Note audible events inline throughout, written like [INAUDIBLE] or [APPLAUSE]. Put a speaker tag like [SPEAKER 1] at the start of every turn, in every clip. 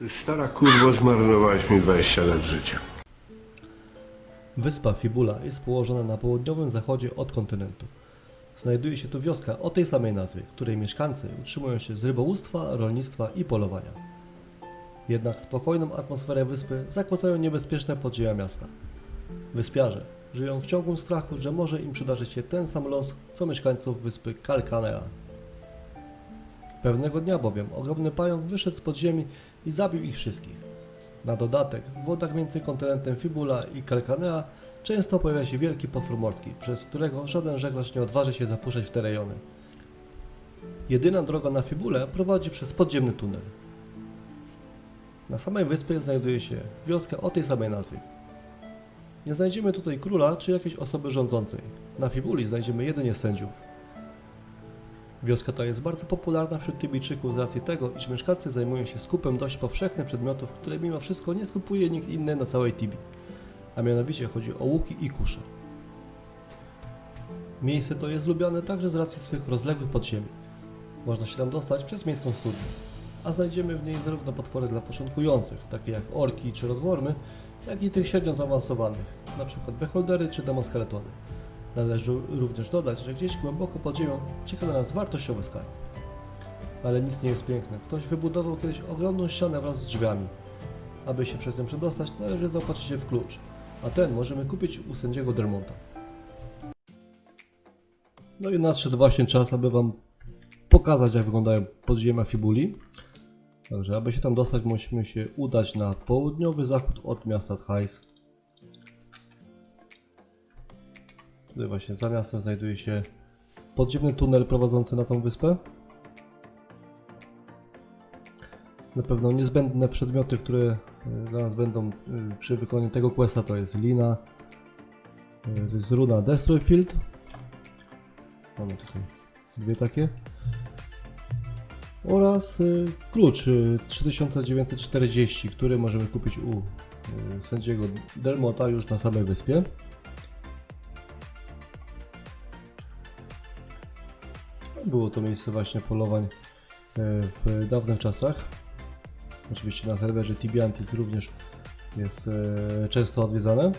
[SPEAKER 1] Ty stara kurwo, zmarnowałeś mi 20 lat życia.
[SPEAKER 2] Wyspa Fibula jest położona na południowym zachodzie od kontynentu. Znajduje się tu wioska o tej samej nazwie, której mieszkańcy utrzymują się z rybołówstwa, rolnictwa i polowania. Jednak spokojną atmosferę wyspy zakłócają niebezpieczne podziemia miasta. Wyspiarze żyją w ciągłym strachu, że może im przydarzyć się ten sam los, co mieszkańców wyspy Kalkanea. Pewnego dnia bowiem ogromny pająk wyszedł z podziemi i zabił ich wszystkich. Na dodatek w wodach między kontynentem Fibula i Kalkanea często pojawia się wielki potwór morski, przez którego żaden żeglarz nie odważy się zapuszczać w te rejony. Jedyna droga na Fibulę prowadzi przez podziemny tunel. Na samej wyspie znajduje się wioska o tej samej nazwie. Nie znajdziemy tutaj króla czy jakiejś osoby rządzącej. Na Fibuli znajdziemy jedynie sędziów. Wioska ta jest bardzo popularna wśród Tybijczyków z racji tego, iż mieszkańcy zajmują się skupem dość powszechnych przedmiotów, które mimo wszystko nie skupuje nikt inny na całej Tibii. A mianowicie chodzi o łuki i kusze. Miejsce to jest lubiane także z racji swych rozległych podziemi. Można się tam dostać przez miejską studnię, a znajdziemy w niej zarówno potwory dla początkujących, takie jak orki czy rodwormy, jak i tych średnio zaawansowanych, np. beholdery czy demoskeletony. Należy również dodać, że gdzieś głęboko pod ziemią czeka na nas wartościowy skarb. Ale nic nie jest piękne. Ktoś wybudował kiedyś ogromną ścianę wraz z drzwiami. Aby się przez nią przedostać, należy zaopatrzyć się w klucz, a ten możemy kupić u sędziego Dermonta. No i nadszedł właśnie czas, aby Wam pokazać, jak wyglądają podziemia Fibuli. Także, aby się tam dostać, musimy się udać na południowy zachód od miasta Thais. Tutaj właśnie za miastem znajduje się podziemny tunel prowadzący na tą wyspę. Na pewno niezbędne przedmioty, które e, dla nas będą e, przy wykonaniu tego questa to jest lina, e, to jest runa Destroy Field. Mamy tutaj dwie takie. Oraz klucz y, 3940, który możemy kupić u sędziego Dermota już na samej wyspie. Było to miejsce właśnie polowań y, w dawnych czasach. Oczywiście na serwerze Tibiantis również jest y, często odwiedzane.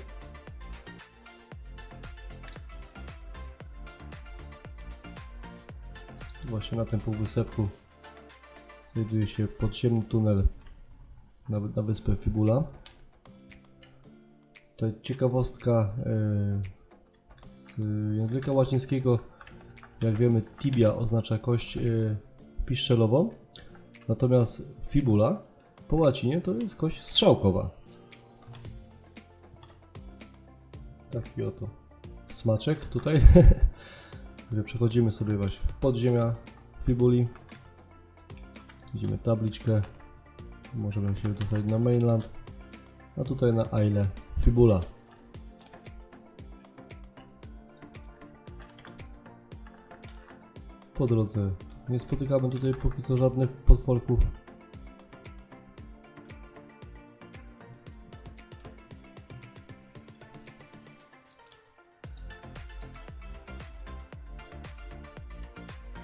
[SPEAKER 2] Właśnie na tym półwysepku znajduje się podziemny tunel na, na wyspę Fibula. To ciekawostka e, z języka łacińskiego. Jak wiemy, tibia oznacza kość e, piszczelową, natomiast fibula po łacinie to jest kość strzałkowa. Taki oto smaczek tutaj. [LAUGHS] Przechodzimy sobie właśnie w podziemia fibuli. Widzimy tabliczkę. Możemy się dostać na mainland. A tutaj na Aile Fibula. Po drodze nie spotykamy tutaj póki co żadnych potworków.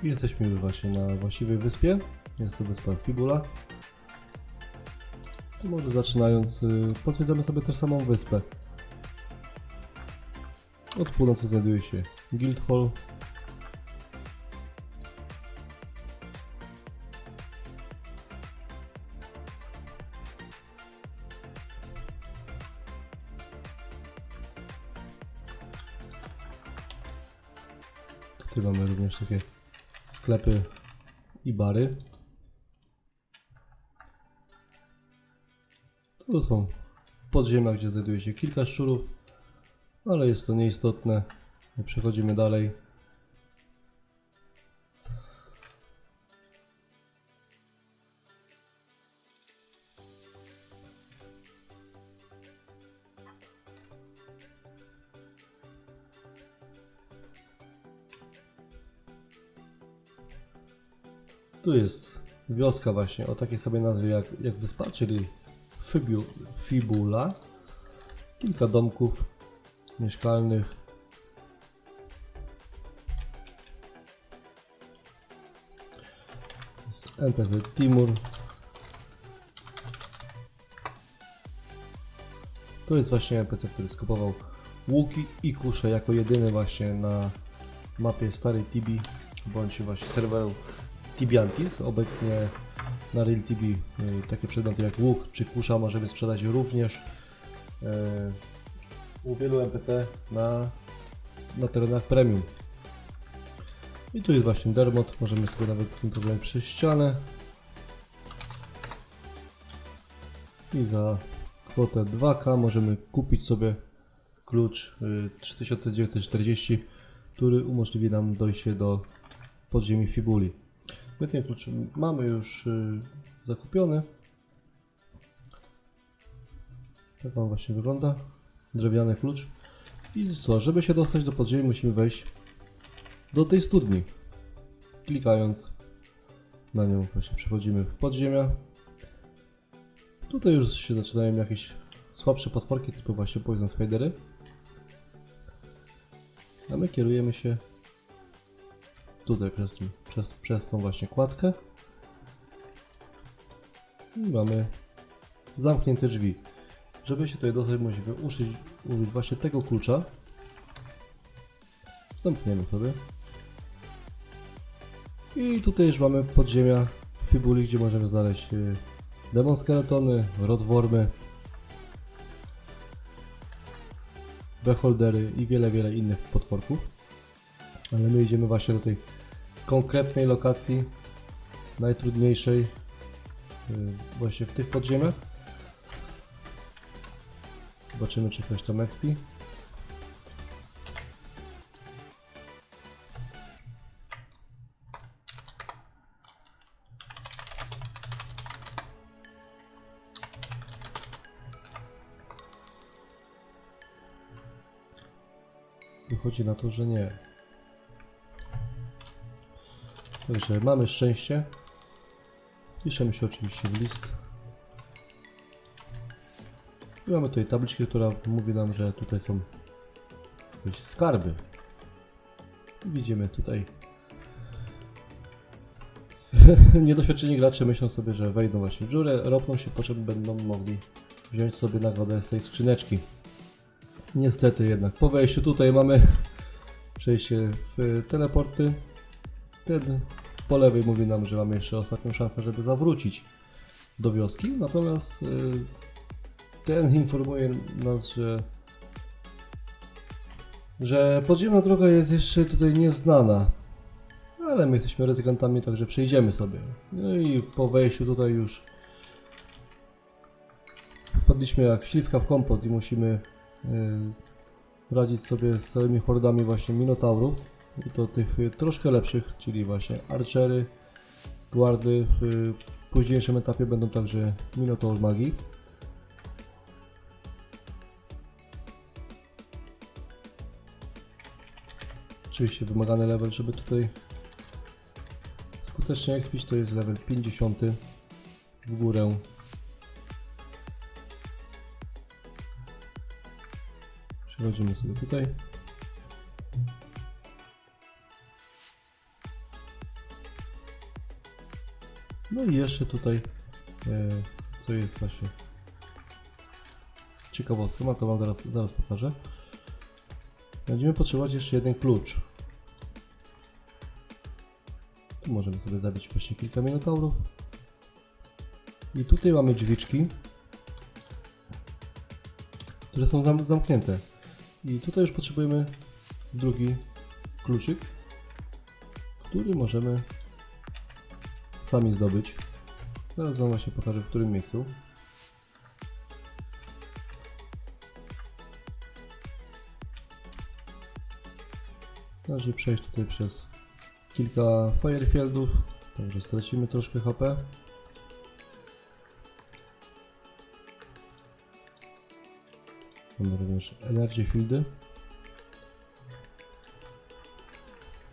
[SPEAKER 2] Jesteśmy już właśnie na właściwej wyspie. Jest to wyspa Fibula. To może zaczynając, y, pozwiedzamy sobie też samą wyspę. Od północy znajduje się Guildhall. Takie sklepy i bary. Tu są podziemia, gdzie znajduje się kilka szczurów, ale jest to nieistotne. Przechodzimy dalej. Tu jest wioska właśnie o takiej sobie nazwie jak, jak wyspa, czyli Fibu, Fibula. Kilka domków mieszkalnych. Jest NPC Timur. To jest właśnie NPC, który skupował łuki i kusze jako jedyny właśnie na mapie starej Tibi, bądź właśnie serweru Tibiantis. Obecnie na Real Tibi y, takie przedmioty jak łuk czy kusza możemy sprzedać również y, u wielu NPC na, na terenach premium. I tu jest właśnie Dermot, możemy sobie nawet z tym pozwolić przez ścianę. I za kwotę 2K możemy kupić sobie klucz y, 3940, który umożliwi nam dojście do podziemi Fibuli. My ten klucz mamy już y, zakupiony. Tak on właśnie wygląda. Drewniany klucz. I co, żeby się dostać do podziemi musimy wejść do tej studni. Klikając na nią właśnie przechodzimy w podziemia. Tutaj już się zaczynają jakieś słabsze potworki typu właśnie Poison Spidery. A my kierujemy się tutaj przez, przez, przez tą właśnie kładkę. I mamy zamknięte drzwi. Żeby się tutaj dostać musimy użyć, użyć właśnie tego klucza. Zamkniemy sobie. I tutaj już mamy podziemia Fibuli, gdzie możemy znaleźć y, demon skeletony, rodwormy, beholdery i wiele, wiele innych potworków. Ale my idziemy właśnie do tej konkretnej lokacji, najtrudniejszej y, właśnie w tych podziemiach. Zobaczymy czy ktoś tam expi. Wychodzi na to, że nie. Także mamy szczęście. Piszemy się oczywiście w list. I mamy tutaj tabliczkę, która mówi nam, że tutaj są jakieś skarby. Widzimy tutaj. [LAUGHS] Niedoświadczeni gracze myślą sobie, że wejdą właśnie w dziurę, ropną się, po czym będą mogli wziąć sobie nagrodę z tej skrzyneczki. Niestety jednak po wejściu tutaj mamy przejście w teleporty. Ten po lewej mówi nam, że mamy jeszcze ostatnią szansę, żeby zawrócić do wioski. Natomiast y, ten informuje nas, że że podziemna droga jest jeszcze tutaj nieznana. Ale my jesteśmy ryzykantami, także przejdziemy sobie. No i po wejściu tutaj już wpadliśmy jak śliwka w kompot i musimy y, radzić sobie z całymi hordami właśnie minotaurów. To tych y, troszkę lepszych, czyli właśnie archery, guardy. W późniejszym etapie będą także minotaur magii. Oczywiście wymagany level, żeby tutaj skutecznie expić to jest level 50 w górę. Przechodzimy sobie tutaj. No i jeszcze tutaj, e, co jest właśnie ciekawostką, a to Wam zaraz, zaraz pokażę. Będziemy potrzebować jeszcze jeden klucz. Tu możemy sobie zabić właśnie kilka minotaurów. I tutaj mamy drzwiczki, które są zam zamknięte. I tutaj już potrzebujemy drugi kluczyk, który możemy sami zdobyć. Zaraz Wam właśnie pokażę w którym miejscu. Należy przejść tutaj przez kilka firefieldów, także stracimy troszkę HP. Mamy również energy fieldy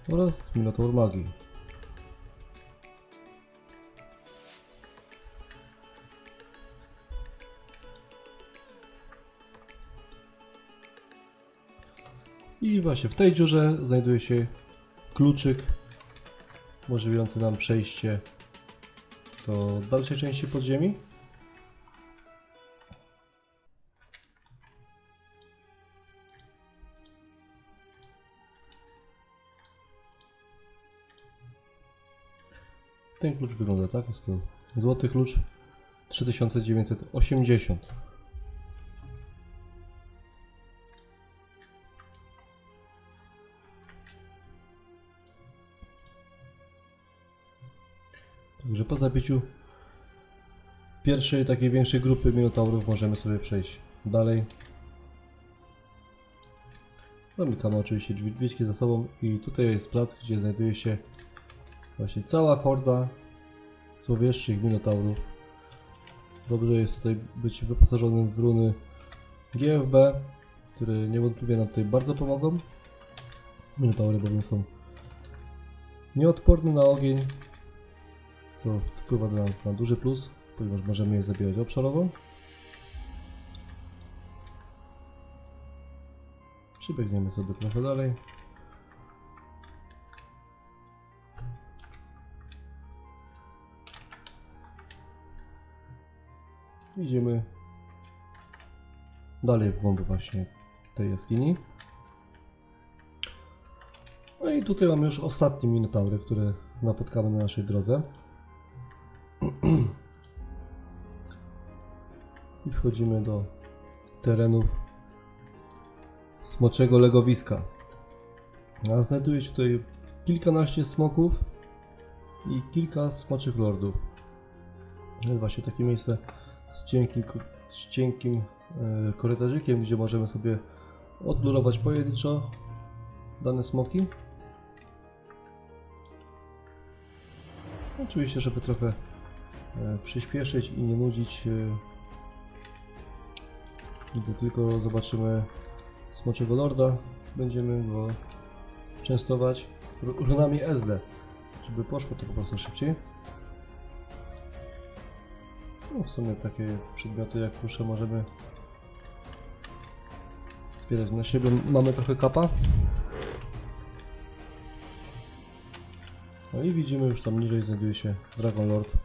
[SPEAKER 2] oraz minotaur magii. właśnie w tej dziurze znajduje się kluczyk umożliwiający nam przejście do dalszej części podziemi. Ten klucz wygląda tak, jest to złoty klucz 3980. Także po zabiciu pierwszej takiej większej grupy minotaurów możemy sobie przejść dalej. Zamykamy oczywiście drzwi, drzwiczki za sobą i tutaj jest plac, gdzie znajduje się właśnie cała horda złowieszczych minotaurów. Dobrze jest tutaj być wyposażonym w runy GFB, które niewątpliwie nam tutaj bardzo pomogą. Minotaury bowiem są nieodporne na ogień, co wpływa dla nas na duży plus, ponieważ możemy je zabierać obszarowo. Przybiegniemy sobie trochę dalej. Idziemy dalej w głąb właśnie tej jaskini. No i tutaj mamy już ostatnie minotaury, które napotkamy na naszej drodze. I wchodzimy do terenów smoczego legowiska. A znajduje się tutaj kilkanaście smoków i kilka smoczych lordów. Jest właśnie takie miejsce z cienkim, z cienkim e, korytarzykiem, gdzie możemy sobie odlurować pojedynczo dane smoki. Oczywiście, żeby trochę przyspieszyć i nie nudzić, e, gdy tylko zobaczymy Smoczego Lorda, będziemy go częstować ru- runami SD, żeby poszło to po prostu szybciej. No w sumie takie przedmioty jak kusze możemy zbierać na siebie. Mamy trochę kapa. No i widzimy już tam niżej znajduje się Dragon Lord.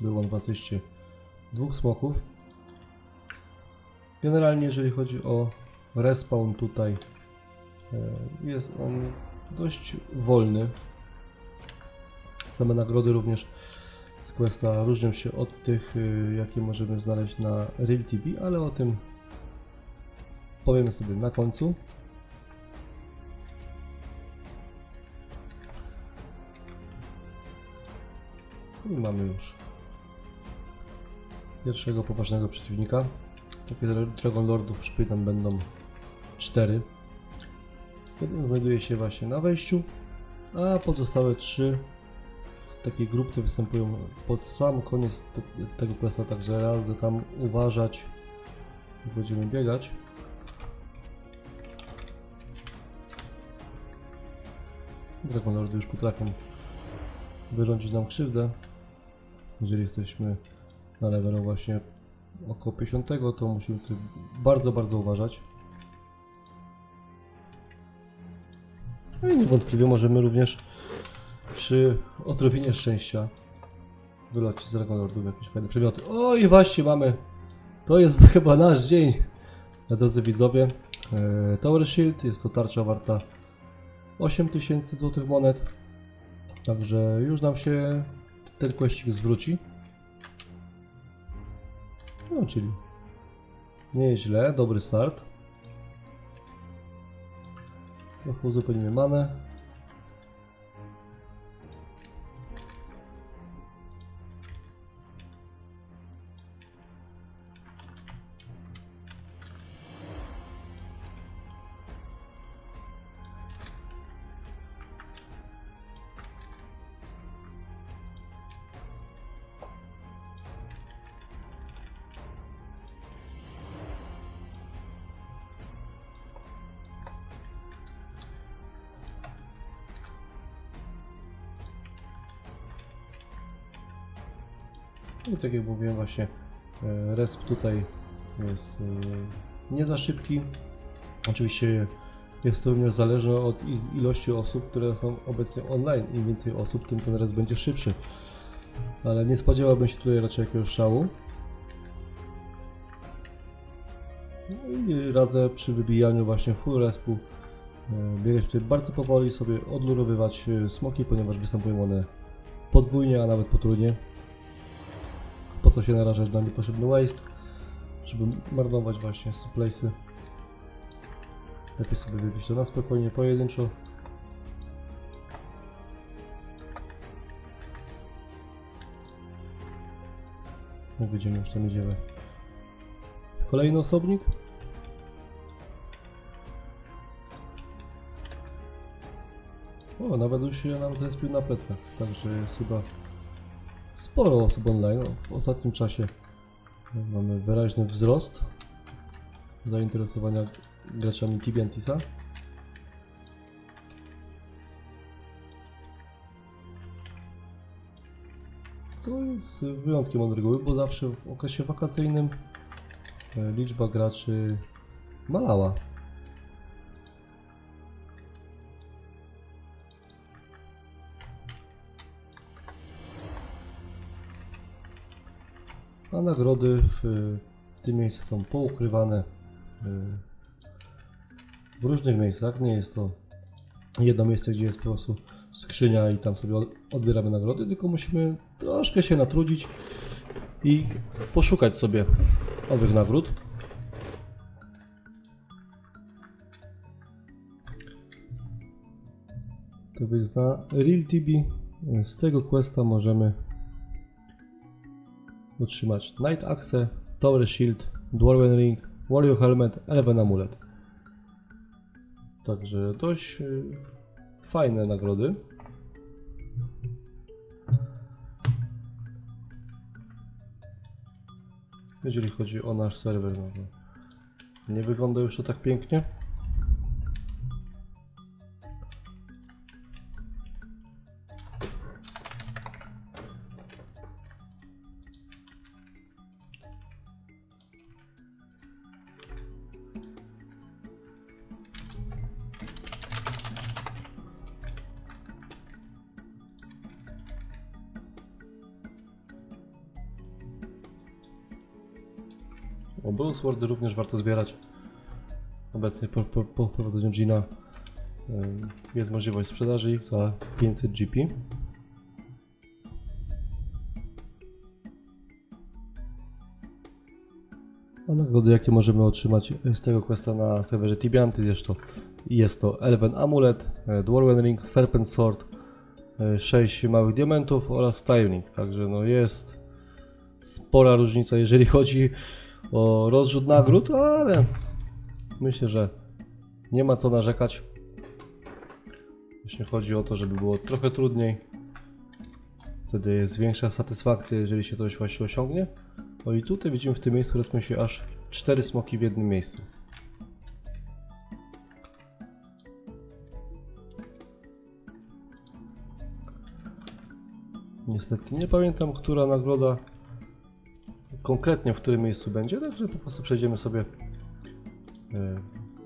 [SPEAKER 2] Był on w asyście dwóch smoków. Generalnie jeżeli chodzi o respawn tutaj e, jest on dość wolny. Same nagrody również z Questa różnią się od tych, y, jakie możemy znaleźć na Real TV, ale o tym powiemy sobie na końcu. I mamy już pierwszego poważnego przeciwnika. Takie Dragon Lordów, przypominam, będą cztery. Jeden znajduje się właśnie na wejściu, a pozostałe trzy w takiej grupce występują pod sam koniec te, tego questa, także radzę tam uważać, jak będziemy biegać. Dragon Lordy już potrafią wyrządzić nam krzywdę. Jeżeli jesteśmy na levelu właśnie około 50, to musimy tutaj bardzo, bardzo uważać. No i niewątpliwie możemy również przy odrobinie szczęścia wylocić z Dragon Lordów jakieś fajne przedmioty. O i właśnie mamy, to jest [LAUGHS] chyba nasz dzień, drodzy widzowie. E, Tower Shield, jest to tarcza warta 8000 złotych monet. Także już nam się ten questik zwróci. No, czyli nieźle, dobry start. Trochę uzupełnimy manę. I tak jak mówiłem właśnie, e, resp tutaj jest e, nie za szybki. Oczywiście jest to również zależne od ilości osób, które są obecnie online. Im więcej osób, tym ten resp będzie szybszy. Ale nie spodziewałbym się tutaj raczej jakiegoś szału. No i radzę przy wybijaniu właśnie full respu e, biegać tutaj bardzo powoli, sobie odlurowywać smoki, ponieważ występują one podwójnie, a nawet potrójnie. Co się narażać na niepotrzebny waste, żeby marnować właśnie supplysy. Lepiej sobie wybić to na spokojnie, pojedynczo. Jak widzimy, już tam idziemy. Kolejny osobnik. O, nawet już się nam zrespił na plecach, także jest chyba sporo osób online. W ostatnim czasie mamy wyraźny wzrost zainteresowania graczami Tibiantisa. Co jest wyjątkiem od reguły, bo zawsze w okresie wakacyjnym e, liczba graczy malała. A nagrody w tym miejscu są poukrywane e, w różnych miejscach. Nie jest to jedno miejsce, gdzie jest po prostu skrzynia i tam sobie od- odbieramy nagrody, tylko musimy troszkę się natrudzić i poszukać sobie owych nagród. To więc na Real TB e, z tego questa możemy otrzymać Night Axe, Tower Shield, Dwarven Ring, Warrior Helmet, Eleven Amulet. Także dość y, fajne nagrody. Jeżeli chodzi o nasz serwer, no nie wygląda już to tak pięknie. O Bruce Wordy również warto zbierać. Obecnie po, po, po wprowadzeniu Gina jest możliwość sprzedaży ich za 500 GP. A nagrody jakie możemy otrzymać z tego questa na serwerze Tibianty jest to, jest to Elven Amulet, e, Dwarven Ring, Serpent Sword, 6 małych diamentów oraz Styling. Także no jest spora różnica jeżeli chodzi o rozrzut nagród, ale myślę, że nie ma co narzekać. Jeśli chodzi o to, żeby było trochę trudniej, wtedy jest większa satysfakcja, jeżeli się coś właśnie osiągnie. No i tutaj widzimy w tym miejscu respią się aż 4 smoki w jednym miejscu. Niestety nie pamiętam, która nagroda konkretnie w którym miejscu będzie, także po prostu przejdziemy sobie e,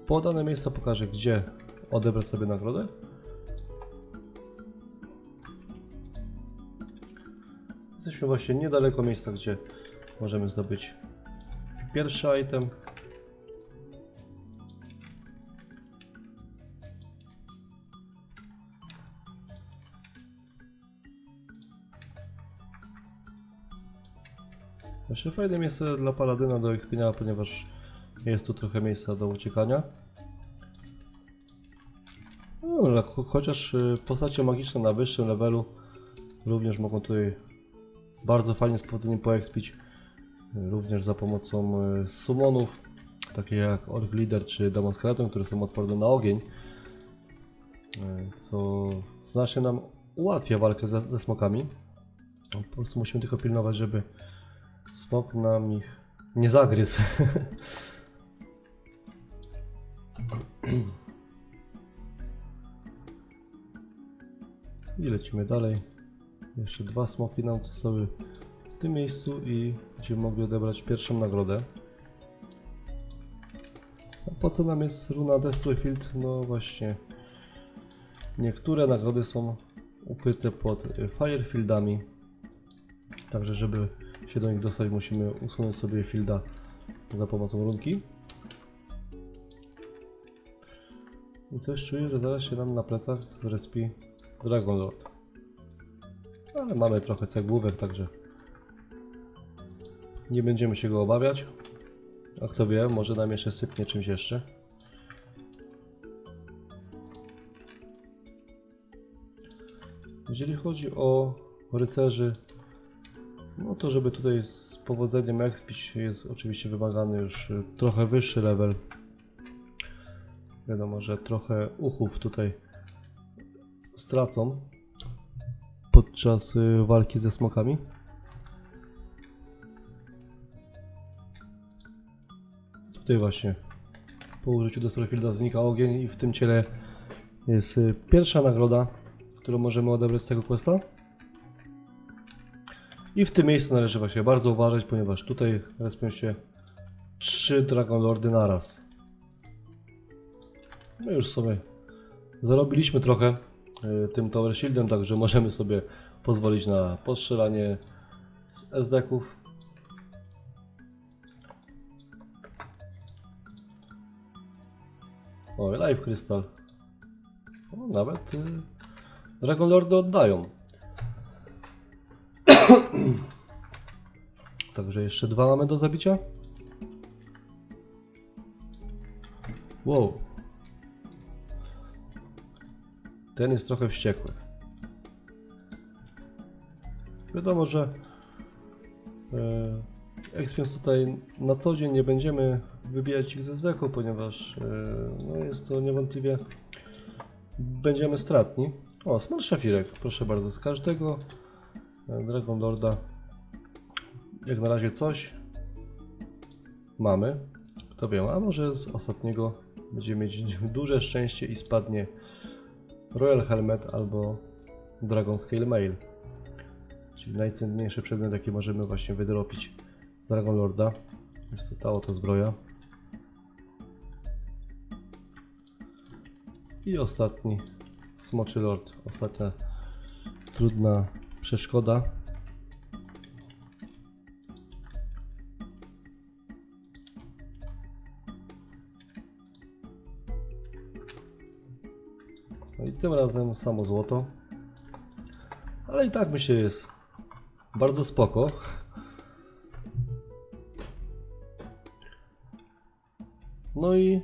[SPEAKER 2] po dane miejsca, pokażę gdzie odebrać sobie nagrodę. Jesteśmy właśnie niedaleko miejsca, gdzie możemy zdobyć pierwszy item. Właśnie fajne miejsce dla paladyna do ekspienia, ponieważ jest tu trochę miejsca do uciekania. No, chociaż y, postacie magiczne na wyższym levelu również mogą tutaj bardzo fajnie z powodzeniem poekspić. Y, Również za pomocą y, summonów, takie jak Orc Leader czy Demon Skeleton, które są odporne na ogień. Co znacznie nam ułatwia walkę ze, ze smokami. Po prostu musimy tylko pilnować, żeby Smok nam ich nie zagryzł. I lecimy dalej. Jeszcze dwa smoki nam zostały w tym miejscu i będziemy mogli odebrać pierwszą nagrodę. A po co nam jest runa Destroy Field? No właśnie. Niektóre nagrody są ukryte pod Firefieldami. Także żeby się do nich dostać musimy usunąć sobie fielda za pomocą runki. I coś czuję, że zaraz się nam na plecach zrespi Dragon Lord. Ale mamy trochę cegłówek, także nie będziemy się go obawiać. A kto wie, może nam jeszcze sypnie czymś jeszcze. Jeżeli chodzi o rycerzy, no to żeby tutaj z powodzeniem expić jest oczywiście wymagany już y, trochę wyższy level. Wiadomo, że trochę uchów tutaj stracą podczas y, walki ze smokami. Tutaj właśnie po użyciu Destroyfielda znika ogień i w tym ciele jest y, pierwsza nagroda, którą możemy odebrać z tego questa. I w tym miejscu należy właśnie bardzo uważać, ponieważ tutaj respią się trzy Dragon Lordy naraz. My już sobie zarobiliśmy trochę y, tym Tower Shieldem, także możemy sobie pozwolić na postrzelanie z SD-ków. O, Life Crystal. O, nawet y, Dragon Lordy oddają. [CLEARS THROAT] Także jeszcze dwa mamy do zabicia. Wow. Ten jest trochę wściekły. Wiadomo, że e, tutaj na co dzień nie będziemy wybijać ich ze zdeku, ponieważ e, no jest to niewątpliwie będziemy stratni. O, Smart Szafirek, proszę bardzo, z każdego Dragon Lorda jak na razie coś mamy. Kto wie, a może z ostatniego będziemy mieć [LAUGHS] duże szczęście i spadnie Royal Helmet albo Dragon Scale Mail. Czyli najcenniejszy przedmiot, jaki możemy właśnie wydropić z Dragon Lorda. Jest to ta oto zbroja. I ostatni Smoczy Lord. Ostatnia trudna przeszkoda. No i tym razem samo złoto. Ale i tak myślę jest bardzo spoko. No i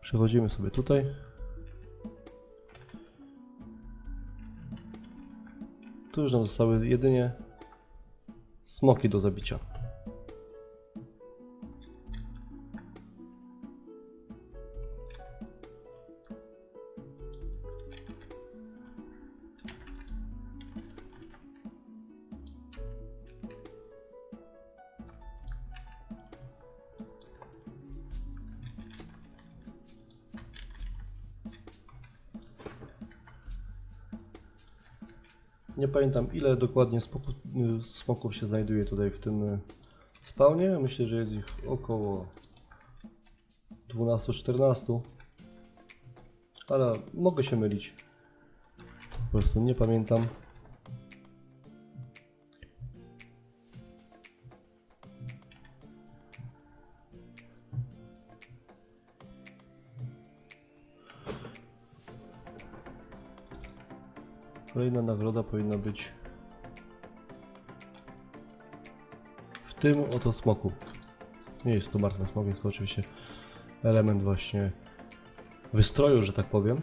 [SPEAKER 2] przechodzimy sobie tutaj. Tu już nam zostały jedynie smoki do zabicia. Nie pamiętam ile dokładnie spoku, y, smoków się znajduje tutaj w tym y, spawnie. Myślę, że jest ich około 12-14. Ale mogę się mylić. Po prostu nie pamiętam. Kolejna nagroda powinna być w tym oto smoku. Nie jest to martwy smok, jest to oczywiście element właśnie wystroju, że tak powiem.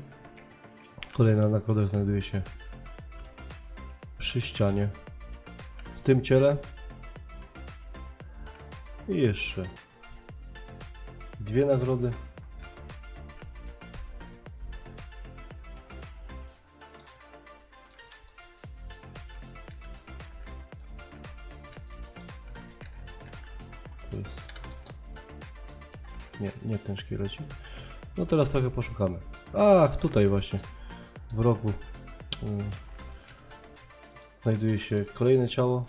[SPEAKER 2] Kolejna nagroda znajduje się przy ścianie. W tym ciele. I jeszcze dwie nagrody. Szkielecik. No teraz trochę poszukamy. Ach, tutaj właśnie w rogu mm, znajduje się kolejne ciało,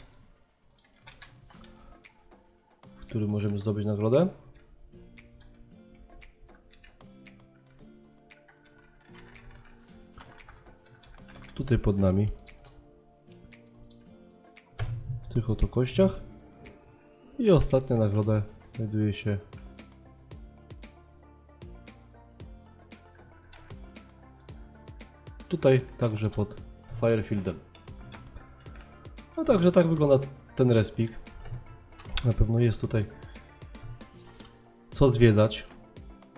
[SPEAKER 2] w którym możemy zdobyć nagrodę. Tutaj pod nami. W tych oto kościach. I ostatnia nagroda znajduje się tutaj, także pod Firefieldem. No także tak wygląda ten respik. Na pewno jest tutaj co zwiedzać.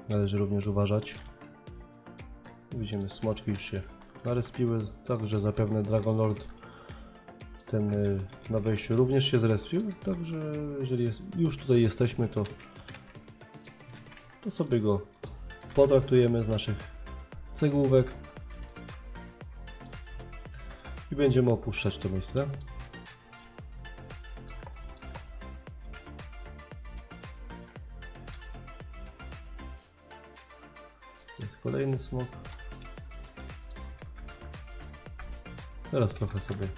[SPEAKER 2] Należy również uważać. Widzimy, smoczki już się narespiły, także zapewne Dragon Lord ten y, na wejściu również się zrespił, także jeżeli jest, już tutaj jesteśmy, to, to sobie go potraktujemy z naszych cegłówek i będziemy opuszczać to miejsce. Jest kolejny smok. Teraz trochę sobie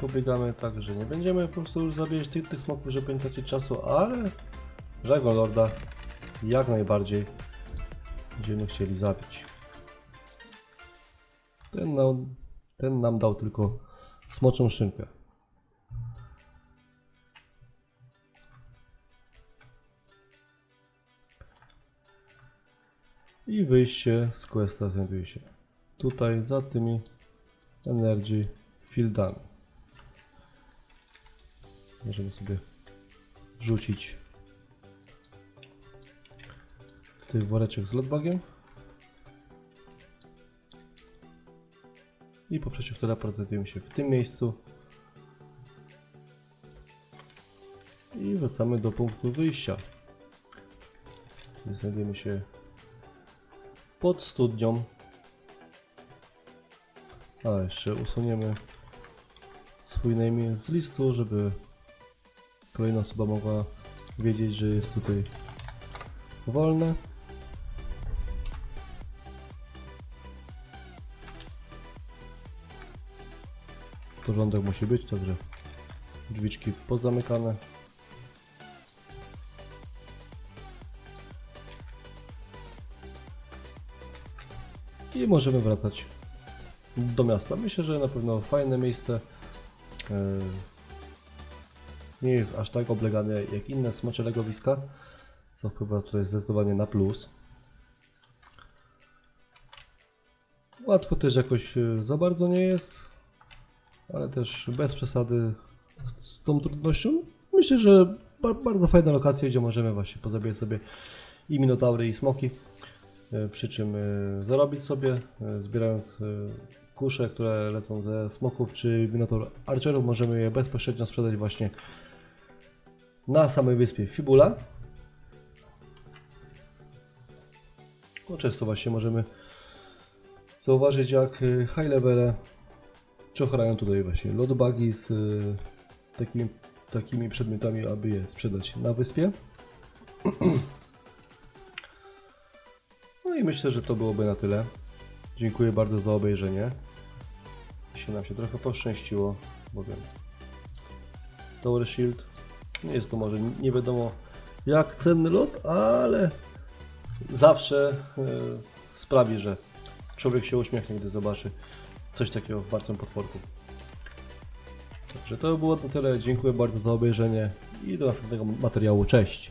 [SPEAKER 2] pobiegamy tak, że nie będziemy po prostu już zabijać tych, tych smoków, żeby nie tracić czasu, ale Dragon Lorda jak najbardziej będziemy chcieli zabić. Ten nam, ten nam dał tylko smoczą szynkę. I wyjście z questa znajduje się tutaj za tymi energy fieldami. Możemy sobie rzucić tutaj woreczek z lotbagiem i po przejściu w teleport znajdujemy się w tym miejscu i wracamy do punktu wyjścia. Znajdujemy się pod studnią. A jeszcze usuniemy swój name z listu, żeby kolejna osoba mogła wiedzieć, że jest tutaj wolne. Porządek musi być, także drzwiczki pozamykane. I możemy wracać do miasta. Myślę, że na pewno fajne miejsce. E, Nie jest aż tak oblegane jak inne smocze legowiska, co chyba tutaj zdecydowanie na plus. Łatwo też jakoś e, za bardzo nie jest, ale też bez przesady z, z tą trudnością. Myślę, że ba bardzo fajna lokacja, gdzie możemy właśnie pozabijać sobie i minotaury i smoki. E, Przy czym e, zarobić sobie, e, zbierając kusze, które lecą ze smoków czy minotaur archerów, możemy je bezpośrednio sprzedać właśnie na samej wyspie Fibula. No, często właśnie możemy zauważyć jak high levele czochrają tutaj właśnie lodbugi z e, takimi, takimi przedmiotami, aby je sprzedać na wyspie. [CLEARS THROAT] No i myślę, że to byłoby na tyle. Dziękuję bardzo za obejrzenie. Jeśli nam się trochę poszczęściło, bowiem Tower Shield nie jest to może nie wiadomo jak cenny lot, ale zawsze e, sprawi, że człowiek się uśmiechnie, gdy zobaczy coś takiego w martwym potworku. Także to było na tyle. Dziękuję bardzo za obejrzenie i do następnego materiału. Cześć!